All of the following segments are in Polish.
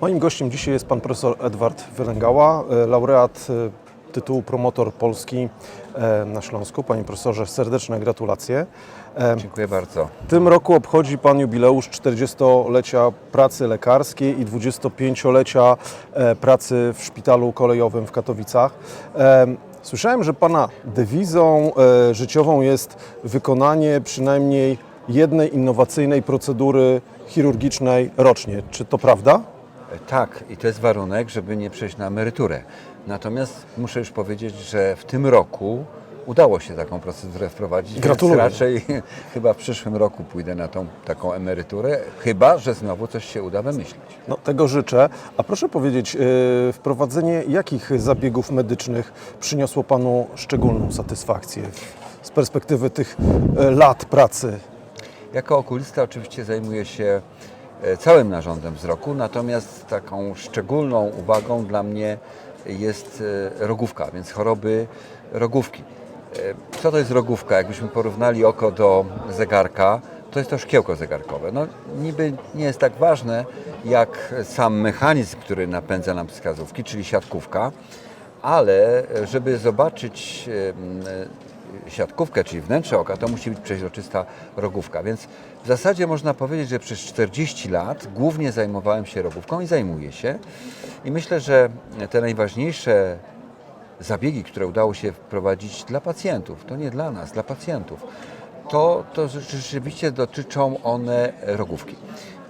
Moim gościem dzisiaj jest pan profesor Edward Wylęgała, e, laureat e, tytułu Promotor Polski e, na Śląsku. Panie profesorze, serdeczne gratulacje. Dziękuję bardzo. W tym roku obchodzi Pan jubileusz 40-lecia pracy lekarskiej i 25-lecia e, pracy w szpitalu kolejowym w Katowicach. Słyszałem, że Pana dewizą życiową jest wykonanie przynajmniej jednej innowacyjnej procedury chirurgicznej rocznie. Czy to prawda? Tak, i to jest warunek, żeby nie przejść na emeryturę. Natomiast muszę już powiedzieć, że w tym roku udało się taką procedurę wprowadzić. Gratuluję. Więc raczej chyba w przyszłym roku pójdę na tą taką emeryturę, chyba że znowu coś się uda wymyślić. No, tego życzę. A proszę powiedzieć, e, wprowadzenie jakich zabiegów medycznych przyniosło Panu szczególną satysfakcję z perspektywy tych e, lat pracy? Jako okulista oczywiście zajmuję się całym narządem wzroku, natomiast taką szczególną uwagą dla mnie jest e, rogówka, więc choroby rogówki. E, Co to jest rogówka? Jakbyśmy porównali oko do zegarka, to jest to szkiełko zegarkowe. No, niby nie jest tak ważne jak sam mechanizm, który napędza nam wskazówki, czyli siatkówka, ale e, żeby zobaczyć e, siatkówkę, czyli wnętrze oka, to musi być przeźroczysta rogówka. Więc w zasadzie można powiedzieć, że przez 40 lat głównie zajmowałem się rogówką i zajmuję się. I myślę, że te najważniejsze zabiegi, które udało się wprowadzić dla pacjentów, to nie dla nas, dla pacjentów, to, to rzeczywiście dotyczą one rogówki.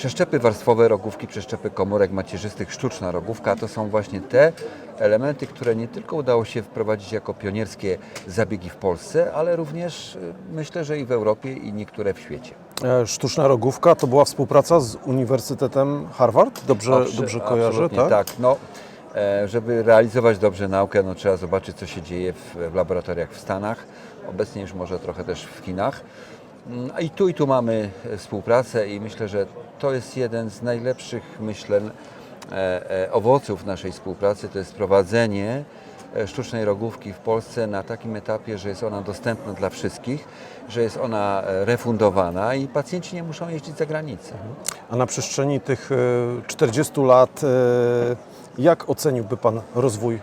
Przeszczepy warstwowe rogówki, przeszczepy komórek macierzystych, sztuczna rogówka to są właśnie te elementy, które nie tylko udało się wprowadzić jako pionierskie zabiegi w Polsce, ale również y, myślę, że i w Europie i niektóre w świecie. E, Sztuczna rogówka to była współpraca z Uniwersytetem Harvard? Dobrze, Abso- dobrze kojarzę, tak? tak. No, e, żeby realizować dobrze naukę, no, trzeba zobaczyć, co się dzieje w, w laboratoriach w Stanach. Obecnie już może trochę też w Chinach. A i tu, i tu mamy e, współpracę i myślę, że to jest jeden z najlepszych, myślę, e, e, owoców naszej współpracy, to jest prowadzenie sztucznej rogówki w Polsce na takim etapie, że jest ona dostępna dla wszystkich, że jest ona refundowana i pacjenci nie muszą jeździć za granicę. A na przestrzeni tych e, 40 lat, jak oceniłby Pan rozwój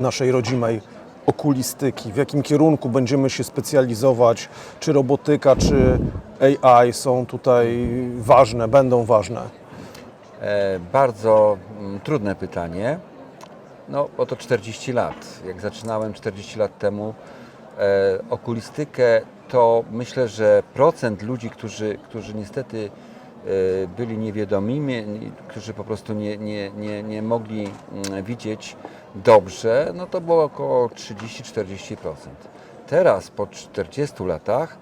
naszej rodzimej okulistyki? W jakim kierunku będziemy się specjalizować? Czy robotyka, czy AI są tutaj ważne, będą ważne? E, bardzo mm, trudne pytanie. No, oto 40 lat. Jak zaczynałem 40 lat temu e, okulistykę, to myślę, że procent ludzi, którzy, którzy niestety byli niewiadomimi, ni- którzy po prostu nie, nie, nie, nie mogli mm, widzieć dobrze, no to było około 30-40%. Teraz po 40 latach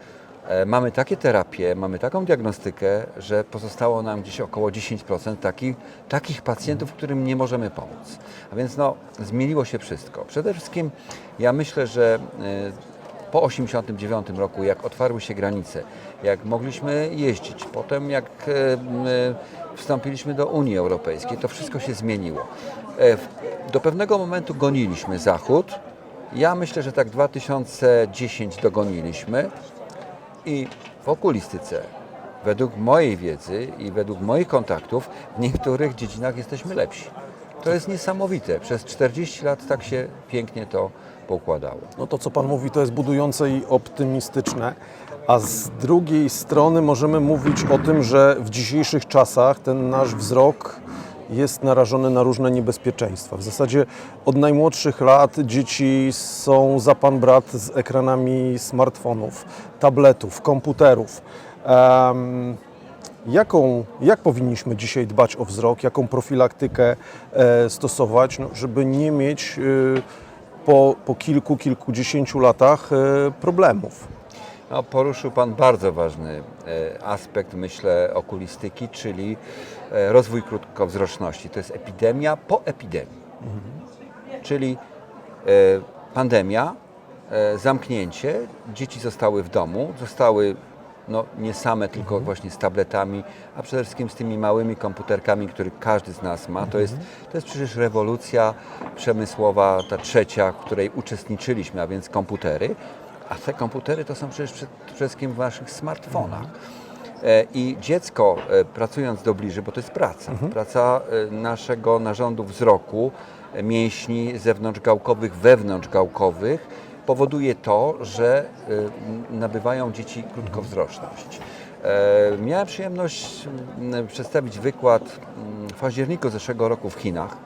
E, Mamy takie terapie, mamy taką diagnostykę, że pozostało nam gdzieś około 10% takich, takich pacjentów, którym nie możemy pomóc. A więc no, zmieniło się wszystko. Przede wszystkim ja myślę, że e, po 1989 roku, jak otwarły się granice, jak mogliśmy jeździć, potem jak e, e, wstąpiliśmy do Unii Europejskiej, to wszystko się zmieniło. E, Do pewnego momentu goniliśmy Zachód. Ja myślę, że tak 2010 dogoniliśmy. I w okulistyce, według mojej wiedzy i według moich kontaktów, w niektórych dziedzinach jesteśmy lepsi. To jest niesamowite. Przez 40 lat tak się pięknie to poukładało. No to, co Pan mówi, to jest budujące i optymistyczne. A z drugiej strony możemy mówić o tym, że w dzisiejszych czasach ten nasz wzrok jest narażony na różne niebezpieczeństwa. W zasadzie od najmłodszych lat dzieci są za pan brat z ekranami smartfonów, tabletów, komputerów. Em, Jaką, jak powinniśmy dzisiaj dbać o wzrok, jaką profilaktykę e, stosować, no, żeby nie mieć e, po, po kilku, kilkudziesięciu latach e, problemów? No, poruszył Pan bardzo ważny e, aspekt, myślę, okulistyki, czyli e, rozwój krótkowzroczności. To jest epidemia po epidemii. Czyli e, pandemia, zamknięcie, dzieci zostały w domu, zostały no, nie same, tylko właśnie z tabletami, a przede wszystkim z tymi małymi komputerkami, które każdy z nas ma. To jest, to jest przecież rewolucja przemysłowa, ta trzecia, w której uczestniczyliśmy, a więc komputery. A te komputery to są przecież przed- przede wszystkim w naszych smartfonach. E, I dziecko e, pracując do bliżej, bo to jest praca, praca e, naszego narządu wzroku, mięśni zewnątrzgałkowych, wewnątrzgałkowych, powoduje to, że n- nabywają dzieci krótkowzroczność. E, Miałem przyjemność przedstawić wykład w październiku zeszłego roku w Chinach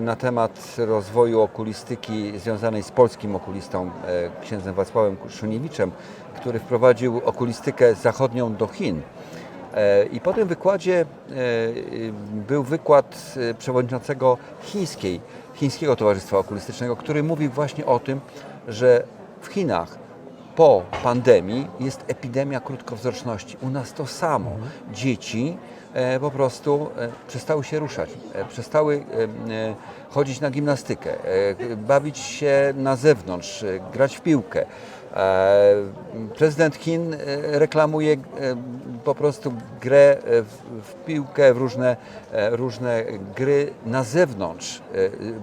na temat rozwoju okulistyki związanej z polskim okulistą, e, księdzem Wacławem Szuniewiczem, który wprowadził okulistykę zachodnią do Chin. E, I po tym wykładzie e, był wykład przewodniczącego chińskiej, Chińskiego Towarzystwa Okulistycznego, który mówił właśnie o tym, że w Chinach po pandemii jest epidemia krótkowzroczności. U nas to samo. Dzieci e, po prostu e, przestały się ruszać, e, przestały chodzić na gimnastykę, bawić się na zewnątrz, grać w piłkę. E, Prezydent Chin e, reklamuje e, po prostu grę w, piłkę, w różne, różne gry na zewnątrz,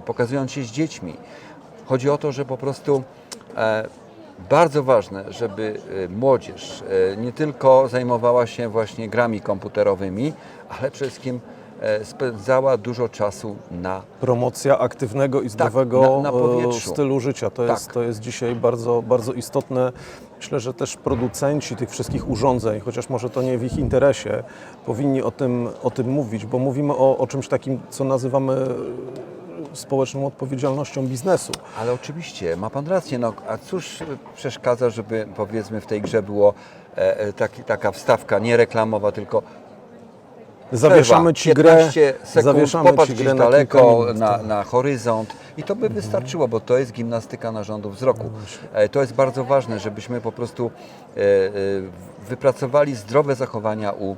pokazując się z dziećmi. Chodzi o to, że po prostu bardzo ważne, żeby młodzież nie tylko zajmowała się właśnie grami komputerowymi, ale przede wszystkim spędzała dużo czasu na Promocja aktywnego i zdrowego Tak, na- na e, stylu życia. To, Tak. jest, to jest dzisiaj bardzo, bardzo istotne. Myślę, że też producenci tych wszystkich urządzeń, chociaż może to nie w ich interesie, powinni o tym, o tym mówić, bo mówimy o, o czymś takim, co nazywamy e, społeczną odpowiedzialnością biznesu. Ale oczywiście, ma Pan rację, no a cóż przeszkadza, żeby powiedzmy w tej grze było e, e, taki, taka wstawka nie reklamowa, tylko Zawieszamy ci grę, 15 sekund, zawieszamy popatrz ci grę na daleko, na, na horyzont i to by wystarczyło, bo to jest gimnastyka narządu wzroku. No E, To jest bardzo ważne, żebyśmy po prostu e, e, wypracowali zdrowe zachowania u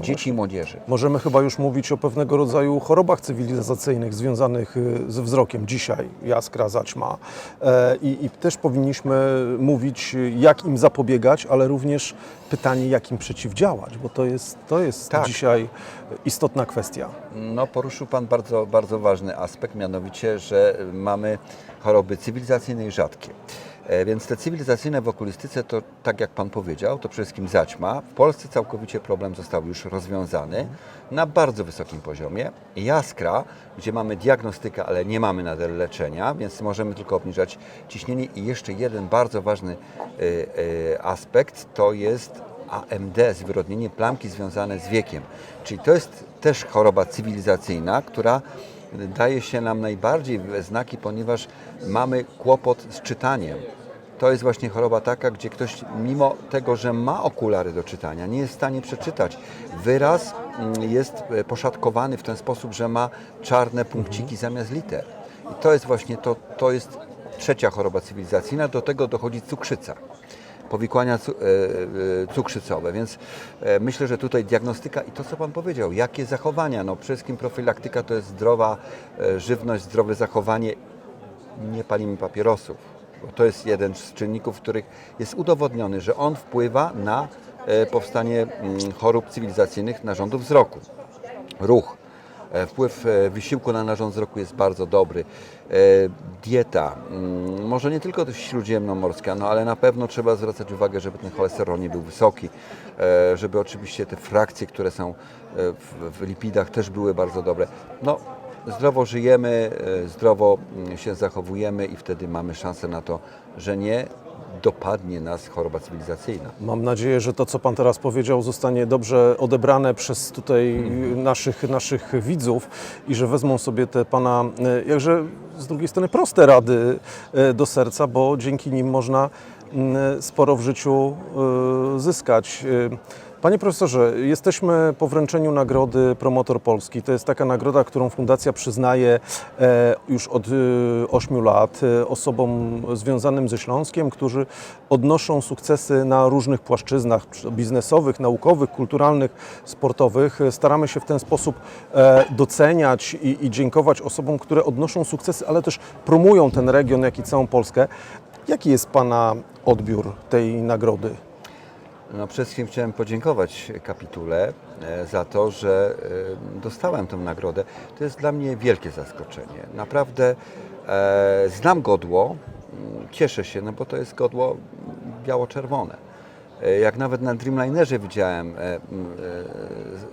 dzieci i młodzieży. Możemy chyba już mówić o pewnego rodzaju chorobach cywilizacyjnych związanych y, ze wzrokiem dzisiaj, jaskra, zaćma. E, I, I też powinniśmy mówić, jak im zapobiegać, ale również pytanie, jak im przeciwdziałać, bo to jest, to jest Tak. dzisiaj istotna kwestia. No, poruszył Pan bardzo, bardzo ważny aspekt, mianowicie, że mamy choroby cywilizacyjne i rzadkie. E, Więc te cywilizacyjne w okulistyce to, tak jak Pan powiedział, to przede wszystkim zaćma. W Polsce całkowicie problem został już rozwiązany na bardzo wysokim poziomie. Jaskra, gdzie mamy diagnostykę, ale nie mamy nadal leczenia, więc możemy tylko obniżać ciśnienie. I jeszcze jeden bardzo ważny e, e, aspekt to jest AMD, zwyrodnienie plamki związane z wiekiem. Czyli to jest też choroba cywilizacyjna, która daje się nam najbardziej we znaki, ponieważ mamy kłopot z czytaniem. To jest właśnie choroba taka, gdzie ktoś mimo tego, że ma okulary do czytania, nie jest w stanie przeczytać. Wyraz mm, jest e, poszatkowany w ten sposób, że ma czarne punkciki zamiast liter. I to jest właśnie to, to jest trzecia choroba cywilizacyjna. Do tego dochodzi cukrzyca powikłania e, e, cukrzycowe, więc e, myślę, że tutaj diagnostyka i to, co Pan powiedział, jakie zachowania, no przede wszystkim profilaktyka to jest zdrowa żywność, zdrowe zachowanie, nie palimy papierosów, bo to jest jeden z czynników, których jest udowodniony, że on wpływa na powstanie mm, chorób cywilizacyjnych narządu wzroku. Ruch. E, Wpływ e, wysiłku na narząd wzroku jest bardzo dobry. E, Dieta, mm, może nie tylko śródziemnomorska, no ale na pewno trzeba zwracać uwagę, żeby ten cholesterol nie był wysoki, żeby oczywiście te frakcje, które są w, lipidach też były bardzo dobre. No, zdrowo żyjemy, zdrowo mm, się zachowujemy i wtedy mamy szansę na to, że nie dopadnie nas choroba cywilizacyjna. Mam nadzieję, że to, co Pan teraz powiedział, zostanie dobrze odebrane przez tutaj naszych, naszych widzów i że wezmą sobie te Pana, e, jakże z drugiej strony proste rady e, do serca, bo dzięki nim można mm, sporo w życiu e, zyskać. E, Panie profesorze, jesteśmy po wręczeniu nagrody Promotor Polski. To jest taka nagroda, którą fundacja przyznaje e, już od 8 lat e, osobom związanym ze Śląskiem, którzy odnoszą sukcesy na różnych płaszczyznach biznesowych, naukowych, kulturalnych, sportowych. E, Staramy się w ten sposób e, doceniać i, i dziękować osobom, które odnoszą sukcesy, ale też promują ten region, jak i całą Polskę. Jaki jest Pana odbiór tej nagrody? No, przede wszystkim chciałem podziękować kapitule e, za to, że e, dostałem tę nagrodę. To jest dla mnie wielkie zaskoczenie. Naprawdę e, znam godło, mm, cieszę się, no bo to jest godło biało-czerwone. E, Jak nawet na Dreamlinerze widziałem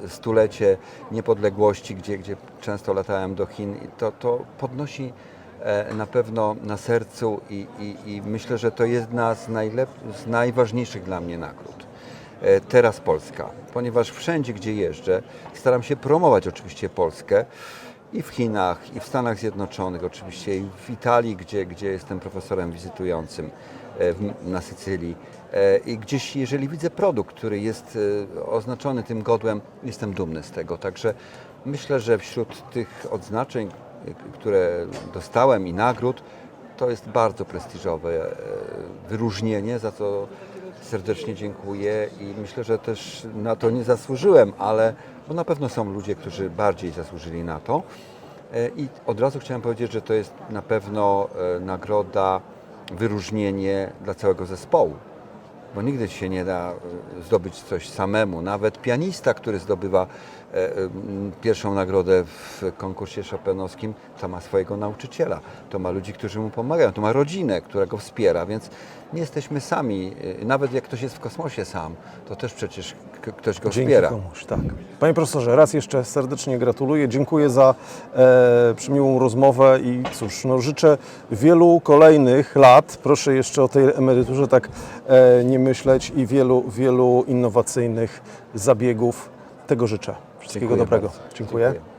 stulecie niepodległości, gdzie, gdzie często latałem do Chin, to, to podnosi na pewno na sercu i, i, i myślę, że to jedna z, z najważniejszych dla mnie nagród. E, Teraz Polska, ponieważ wszędzie, gdzie jeżdżę, staram się promować oczywiście Polskę i w Chinach, i w Stanach Zjednoczonych, oczywiście i w Italii, gdzie, gdzie jestem profesorem wizytującym e, na Sycylii. E, I gdzieś, jeżeli widzę produkt, który jest oznaczony tym godłem, jestem dumny z tego. Także myślę, że wśród tych odznaczeń, które dostałem i nagród, to jest bardzo prestiżowe wyróżnienie, za co serdecznie dziękuję i myślę, że też na to nie zasłużyłem, ale bo na pewno są ludzie, którzy bardziej zasłużyli na to. E, I od razu chciałem powiedzieć, że to jest na pewno e, nagroda, wyróżnienie dla całego zespołu bo nigdy się nie da e, zdobyć coś samemu. Nawet pianista, który zdobywa pierwszą nagrodę w konkursie chopinowskim, to ma swojego nauczyciela, to ma ludzi, którzy mu pomagają, to ma rodzinę, która go wspiera, więc nie jesteśmy sami. E, Nawet jak ktoś jest w kosmosie sam, to też przecież ktoś go Dzięki wspiera. komuś, tak. Panie profesorze, raz jeszcze serdecznie gratuluję. Dziękuję za e, przymiłą rozmowę i cóż, no, życzę wielu kolejnych lat. Proszę jeszcze o tej emeryturze tak e, nie myśleć i wielu, wielu innowacyjnych zabiegów. Tego życzę. Wszystkiego Dziękuję dobrego. bardzo. Dziękuję. Dziękuję.